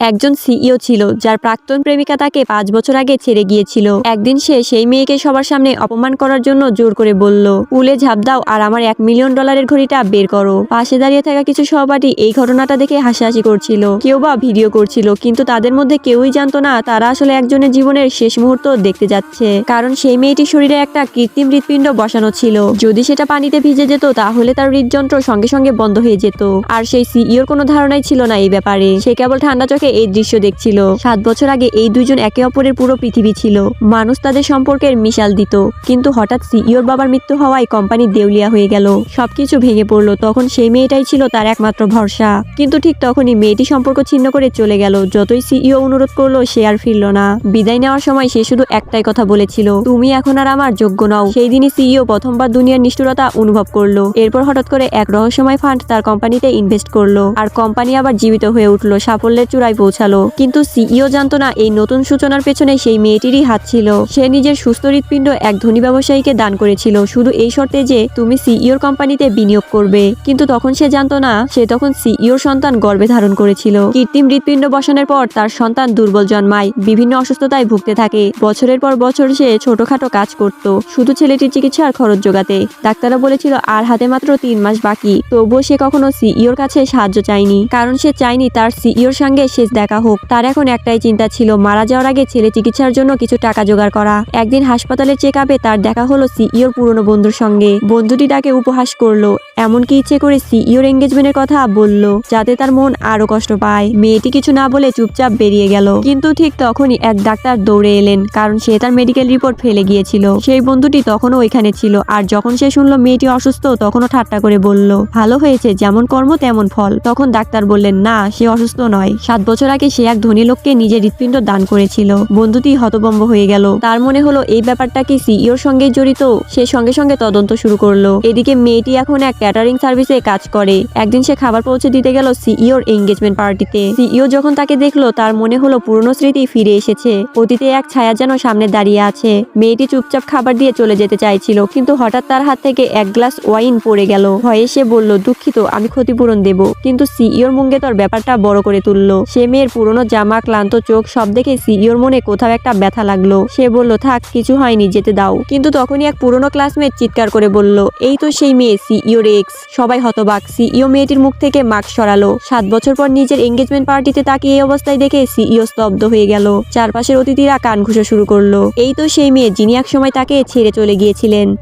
একজন সিইও ছিল, যার প্রাক্তন প্রেমিকা তাকে পাঁচ বছর আগে ছেড়ে গিয়েছিল। একদিন সে সেই মেয়েকে সবার সামনে অপমান করার জন্য জোর করে বলল পুলে ঝাঁপ দাও আর আমার এক মিলিয়ন ডলারের ঘড়িটা বের করো। পাশে দাঁড়িয়ে থাকা কিছু সহপাঠী এই ঘটনাটা দেখে হাসাহাসি করছিল। কেউ বা ভিডিও করছিল, কিন্তু তাদের মধ্যে কেউই জানতো না তারা আসলে একজনের জীবনের শেষ মুহূর্ত দেখতে যাচ্ছে। কারণ সেই মেয়েটির শরীরে একটা কৃত্রিম হৃৎপিণ্ড বসানো ছিল। যদি সেটা পানিতে ভিজে যেত, তাহলে তার হৃদযন্ত্র সঙ্গে সঙ্গে বন্ধ হয়ে যেত। আর সেই সিইওর কোনো ধারণাই ছিল না এই ব্যাপারে। সে কেবল ঠান্ডা চোখে এই দৃশ্য দেখছিল। সাত বছর আগে এই দুইজন একে অপরের পুরো পৃথিবী ছিল। মানুষ তাদের সম্পর্কের মিশাল দিত। কিন্তু হঠাৎ সিইওর বাবার মৃত্যু হওয়ায় কোম্পানি দেউলিয়া হয়ে গেল। সবকিছু ভেঙে পড়ল। তখন সেই মেয়েটাই ছিল তার একমাত্র ভরসা। কিন্তু ঠিক তখনই মেয়েটি সম্পর্ক ছিন্ন করে চলে গেল। যতই সিইও অনুরোধ করল, সে আর ফিরল না। বিদায় নেওয়ার সময় সে শুধু একটাই কথা বলেছিল, তুমি এখন আর আমার যোগ্য নও। সেই দিনই সিইও প্রথমবার দুনিয়ার নিষ্ঠুরতা অনুভব করল। এরপর হঠাৎ করে এক রহস্যময় ফান্ড তার কোম্পানিতে ইনভেস্ট করল। আর কোম্পানি আবার জীবিত হয়ে উঠল। সাফল্যের চূড়ায় পৌঁছালো। কিন্তু সিইও জানতো না এই নতুন সূচনার পেছনে সেই মেয়েটিরই হাত ছিল। সে নিজের সুস্থ হৃৎপিণ্ড এক ধনী ব্যবসায়ীকে দান করেছিল। শুধু এই শর্তে যে তুমি সিইওর কোম্পানিতে বিনিয়োগ করবে। কিন্তু তখন সে জানতো না, সে তখন সিইওর সন্তান গর্ভে ধারণ করেছিল। কৃত্রিম হৃৎপিণ্ড বসানোর পর তার সন্তান দুর্বল জন্মায়, বিভিন্ন অসুস্থতায় ভুগতে থাকে। বছরের পর বছর সে ছোটখাটো কাজ করত, শুধু ছেলেটির চিকিৎসার খরচ জোগাতে। ডাক্তাররা বলেছিল, আর হাতে মাত্র তিন মাস বাকি। তবুও সে কখনো সিইওর কাছে সাহায্য চায়নি, কারণ সে চায়নি তার সিইওর সঙ্গে শেষ দেখা হোক। তার এখন একটাই চিন্তা ছিল, মারা যাওয়ার আগে ছেলে চিকিৎসার জন্য কিছু টাকা জোগাড় করা। একদিন হাসপাতালের চেক আপে তার দেখা হলো সিইওর পুরনো বন্ধুর সঙ্গে। বন্ধুটি তাকে উপহাস করল, এমনকি ইচ্ছে করে সিইওর এঙ্গেজমেন্টের কথা বলল, যাতে তার মন আরও কষ্ট পায়। মেয়েটি কিছু না বলে চুপচাপ বেরিয়ে গেল। কিন্তু ঠিক তখনই এক ডাক্তার দৌড়ে এলেন, কারণ সে তার মেডিকেল রিপোর্ট ফেলে গিয়েছিল। সেই বন্ধুটি তখনও ওইখানে ছিল, আর যখন সে শুনলো মেয়েটি অসুস্থ, তখনও ঠাট্টা করে বলল, ভালো হয়েছে, যেমন কর্ম, তেমন ফল। তখন ডাক্তার বললেন, না, সে অসুস্থ নয়, সাত বছর আগে সে এক ধনী লোককে নিজের হৃৎপিণ্ড দান করেছিল। বন্ধুটি হতবম্ব হয়ে গেল। তার মনে হলো এই ব্যাপারটা কি সিইওর সঙ্গে জড়িত? সে সঙ্গে সঙ্গে তদন্ত শুরু করল। এদিকে মেয়েটি এখন এক ক্যাটারিং সার্ভিসে কাজ করে। একদিন সে খাবার পৌঁছে দিতে গেল সিইওর এঙ্গেজমেন্ট পার্টিতে সিইও যখন তাকে দেখল, তার মনে হলো পুরনো স্মৃতি ফিরে এসেছে। অতীতে এক ছায়া যেন সামনে দাঁড়িয়ে আছে। মেয়েটি চুপচাপ খাবার দিয়ে চলে যেতে চাইছিল, কিন্তু হঠাৎ তার হাত থেকে এক গ্লাস ওয়াইন পড়ে গেল। ভয়ে সে বলল, দুঃখিত, আমি ক্ষতিপূরণ দেব। কিন্তু সিইওর মুঙ্গে তোর ব্যাপারটা বড় করে তুললো। সে মেয়ের পুরনো জামা, ক্লান্ত চোখ, সব দেখে সিইওর মনে কোথাও একটা ব্যথা লাগল। সে বলল, থাক, কিছু হয়নি, যেতে দাও। কিন্তু তখনই এক পুরনো ক্লাসমেট চিৎকার করে বলল, এই তো সেই মেয়ে, সিইওর এক্স। সবাই হতবাক। সিইও মেয়েটির মুখ থেকে মাস্ক সরালো। সাত বছর পর নিজের এঙ্গেজমেন্ট পার্টিতে তাকে এই অবস্থায় দেখে সিইও স্তব্ধ হয়ে গেল। চারপাশের অতিথিরা কান ঘুষা শুরু করল। এই তো সেই মেয়ে, যিনি এক সময় তাকে ছেড়ে চলে গিয়েছিলেন।